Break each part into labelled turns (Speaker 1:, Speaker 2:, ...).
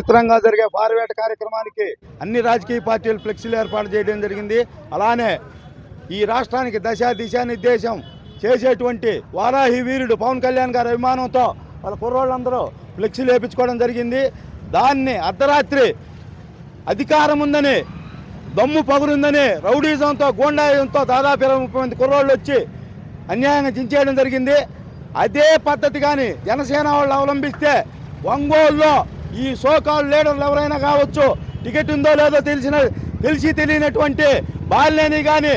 Speaker 1: పవిత్రంగా జరిగే పారవేట కార్యక్రమానికి అన్ని రాజకీయ పార్టీలు ఫ్లెక్సీలు ఏర్పాటు చేయడం జరిగింది. అలానే ఈ రాష్ట్రానికి దశ దిశా నిర్దేశం చేసేటువంటి వారాహి వీరుడు పవన్ కళ్యాణ్ గారి అభిమానంతో వాళ్ళ కుర్రోళ్ళందరూ ఫ్లెక్సీలు వేయించుకోవడం జరిగింది. దాన్ని అర్ధరాత్రి అధికారం ఉందని దమ్ము పగురుందని రౌడీజంతో గూండాయుధంతో దాదాపు ఇరవై ముప్పై మంది కుర్రోళ్ళు వచ్చి అన్యాయంగా చించేయడం జరిగింది. అదే పద్ధతి కానీ జనసేన వాళ్ళు అవలంబిస్తే ఒంగోలులో ఈ సోకాల్ లీడర్లు ఎవరైనా కావచ్చు టికెట్ ఉందో లేదో తెలిసిన తెలిసి తెలియనటువంటి బాలినేని కానీ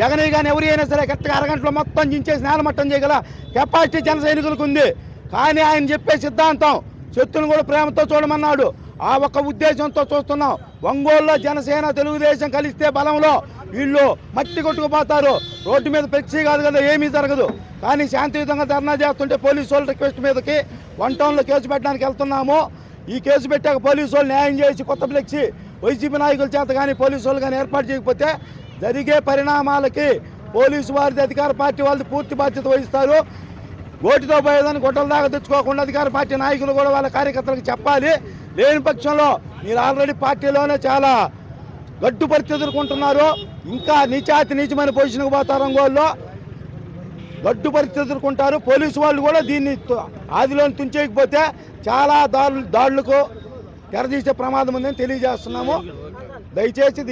Speaker 1: జగన్ కానీ ఎవరు అయినా సరే కరెక్ట్గా అరగంటలో మొత్తం చించేసి నేలమట్టం చేయగల కెపాసిటీ జన సైనికులకు ఉంది. కానీ ఆయన చెప్పే సిద్ధాంతం శత్రుని కూడా ప్రేమతో చూడమన్నాడు. ఆ ఒక్క ఉద్దేశంతో చూస్తున్నాం. ఒంగోలులో జనసేన తెలుగుదేశం కలిస్తే బలంలో వీళ్ళు మట్టి కొట్టుకుపోతారు. రోడ్డు మీద ఫ్లెక్సీ కాదు కదా ఏమీ జరగదు. కానీ శాంతియుతంగా ధర్నా చేస్తుంటే పోలీసు వాళ్ళ రిక్వెస్ట్ మీదకి వన్ టౌన్లో కేసు పెట్టడానికి వెళ్తున్నాము. ఈ కేసు పెట్టాక పోలీసు వాళ్ళు న్యాయం చేసి కొత్త ఫ్లెక్సీ వైసీపీ నాయకుల చేత కానీ పోలీసు వాళ్ళు కానీ ఏర్పాటు చేయకపోతే జరిగే పరిణామాలకి పోలీసు వారిది అధికార పార్టీ వాళ్ళది పూర్తి బాధ్యత వహిస్తారు. ఓటుతో పోయేదాన్ని గొడ్డల దాకా తెచ్చుకోకుండా అధికార పార్టీ నాయకులు కూడా వాళ్ళ కార్యకర్తలకు చెప్పాలి. లేని పక్షంలో మీరు ఆల్రెడీ పార్టీలోనే చాలా గడ్డు పరిస్థితులు ఎదుర్కొంటున్నారు. ఇంకా నిచాతి నీచమైన పొజిషన్కి పోతారు ఒంగోలులో. గడ్డు పరిస్థితులు ఎదుర్కొంటారు. పోలీసు వాళ్ళు కూడా దీన్ని తు- ఆదిలో తుంచేయకపోతే చాలా దాడులు దాడులకు తెరదీసే ప్రమాదం ఉందని తెలియజేస్తున్నాము. దయచేసి